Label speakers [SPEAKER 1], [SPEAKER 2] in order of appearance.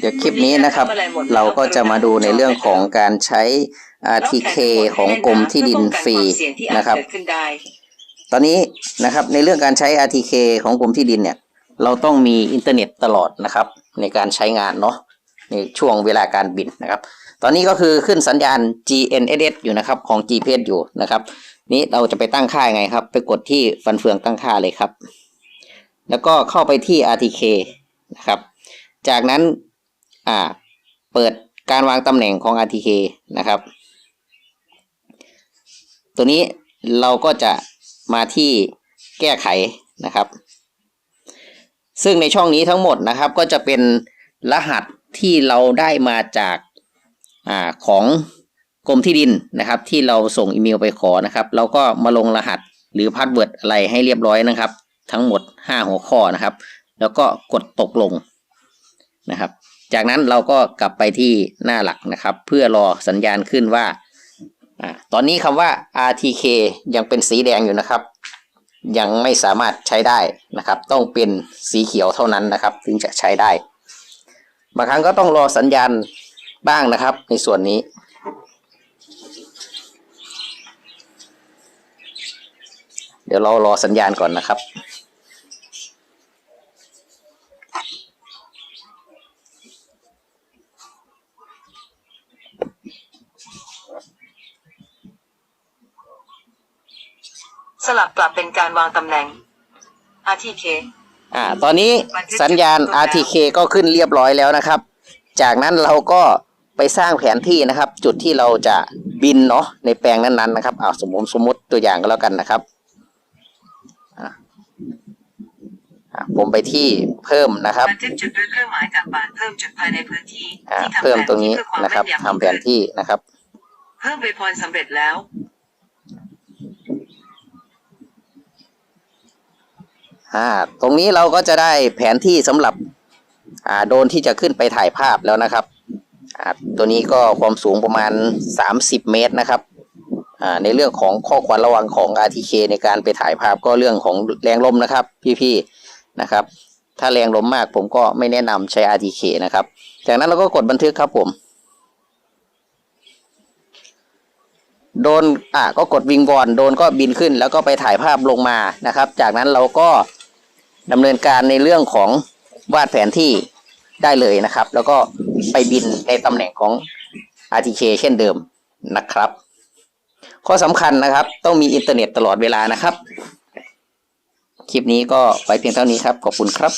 [SPEAKER 1] เดี๋ยวคลิปนี้นะครับ เราก็จะมาดูในเรื่องของการใช้ RTK ของกรมที่ดินฟรีนะครับ ตอนนี้นะครับในเรื่องการใช้ RTK ของกรมที่ดินเนี่ย เราต้องมีอินเทอร์เน็ตตลอดนะครับ ในการใช้งานเนาะในช่วงเวลาการบินนะครับ ตอนนี้ก็คือขึ้นสัญญาณ GNSS อยู่นะครับของ GPS อยู่นะครับ นี้เราจะไปตั้งค่ายังไงครับ ไปกดที่ฟันเฟืองตั้งค่าเลยครับ แล้วก็เข้าไปที่ RTK นะครับ จากนั้น อ่า เปิดการวางตำแหน่งของ RTK นะครับ ตัวนี้เราก็จะมาที่แก้ไขนะครับ ซึ่งในช่องนี้ทั้งหมดนะครับก็จะเป็นรหัสที่เราได้มาจากอ่าของกรมที่ดินนะครับ ที่เราส่งอีเมลไปขอนะครับ เราก็มาลงรหัสหรือพาสเวิร์ดอะไรให้เรียบร้อยนะครับ ทั้งหมด 5 หัวข้อนะครับ แล้วก็กดตกลงนะครับ จากนั้นเราก็กลับไปที่หน้าหลักนะครับ เพื่อรอสัญญาณขึ้นว่าอตอนนี้คำว่า RTK ยังเป็นสีแดงอยู่นะครับ ยังไม่สามารถใช้ได้นะครับ ต้องเป็นสีเขียวเท่านั้นนะครับ ถึงจะใช้ได้ บางครั้งก็ต้องรอสัญญาณบ้างนะครับ ในส่วนนี้เดี๋ยวเรารอสัญญาณก่อนนะครับ
[SPEAKER 2] สลับกลับเป็นการวางตำแหน่ง RTK
[SPEAKER 1] อ่า ตอนนี้สัญญาณ RTK ก็ขึ้นเรียบร้อยแล้วนะครับ จากนั้นเราก็ไปสร้างแผนที่นะครับ จุดที่เราจะบินเนาะในแปลงนั้นๆนะครับเอาสมมติสมมติตัวอย่างก็แล้วกันนะครับอะอะผมไปที่เพิ่มนะครับ
[SPEAKER 2] บันทึกจุดด้วยเครื่องหมายกากบาทเพิ่มจุดภายในพื้นที่
[SPEAKER 1] อ่า
[SPEAKER 2] ที่ทำ
[SPEAKER 1] เพิ่ม
[SPEAKER 2] แผน
[SPEAKER 1] ตรงนี้
[SPEAKER 2] ที่เพื่อความ
[SPEAKER 1] นะครับ
[SPEAKER 2] แม่นยำ
[SPEAKER 1] ทำแผนที่นะครับ
[SPEAKER 2] เพิ่มไปพรสำเร็จแล้ว
[SPEAKER 1] อ่าตรงนี้เราก็จะได้แผนที่สำหรับอ่าโดรนที่จะขึ้นไปถ่ายภาพแล้วนะครับอ่าตัวนี้ก็ความสูงประมาณ 30 เมตรนะครับอ่าในเรื่องของข้อควรระวังของ RTK ในการไปถ่ายภาพก็เรื่องของแรงลมนะครับ พี่ๆนะครับ ถ้าแรงลมมากผมก็ไม่แนะนำใช้ RTK นะครับ จากนั้นเราก็กดบันทึกครับผมโดนอะก็กดวิงบอลโดนก็บินขึ้นแล้วก็ไปถ่ายภาพลงมานะครับ จากนั้นเราก็ ดำเนินการในเรื่องของวาดแผนที่ได้เลยนะครับ แล้วก็ไปบินในตำแหน่งของ RTK เช่นเดิมนะครับ ข้อสำคัญนะครับ ต้องมีอินเทอร์เน็ตตลอดเวลานะครับ คลิปนี้ก็ไปเพียงเท่านี้ครับ ขอบคุณครับ